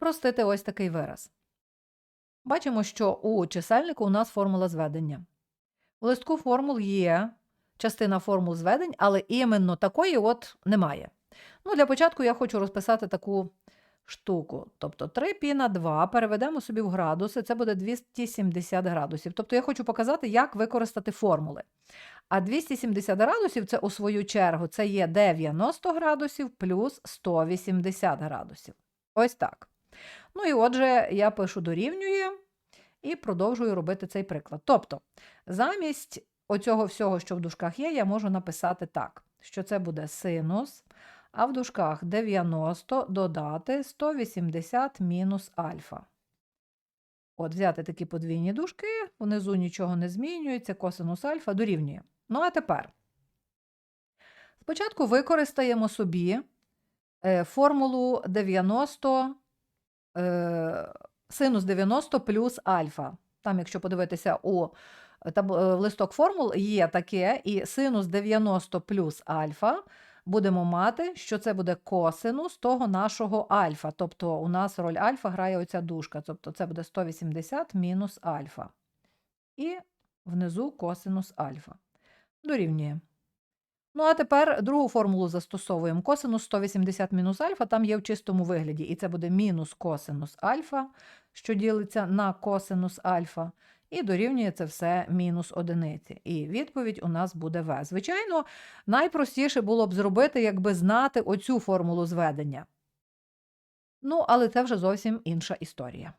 спростити ось такий вираз. Бачимо, що у чисельнику у нас формула зведення. У листку формул є частина формул зведень, але іменно такої от немає. Ну, для початку я хочу розписати таку штуку. Тобто 3 пі на 2 переведемо собі в градуси, це буде 270 градусів. Тобто я хочу показати, як використати формули. А 270 градусів це у свою чергу це є 90 градусів плюс 180 градусів. Ось так. Ну і отже, я пишу дорівнює і продовжую робити цей приклад. Тобто, замість оцього всього, що в дужках є, я можу написати так, що це буде синус, а в дужках 90 додати 180 мінус альфа. От, взяти такі подвійні дужки, внизу нічого не змінюється, косинус альфа дорівнює. Ну а тепер. Спочатку використаємо собі е, формулу 90, е, синус 90 плюс альфа. Там, якщо подивитися у таб- е, листок формул, є таке, і синус 90 плюс альфа будемо мати, що це буде косинус того нашого альфа. Тобто у нас роль альфа грає оця дужка. Тобто це буде 180 мінус альфа. І внизу косинус альфа. Дорівнює. Ну, а тепер другу формулу застосовуємо. Косинус 180 мінус альфа там є в чистому вигляді, і це буде мінус косинус альфа, що ділиться на косинус альфа, і дорівнює це все мінус одиниці. І відповідь у нас буде В. Звичайно, найпростіше було б зробити, якби знати оцю формулу зведення. Ну, але це вже зовсім інша історія.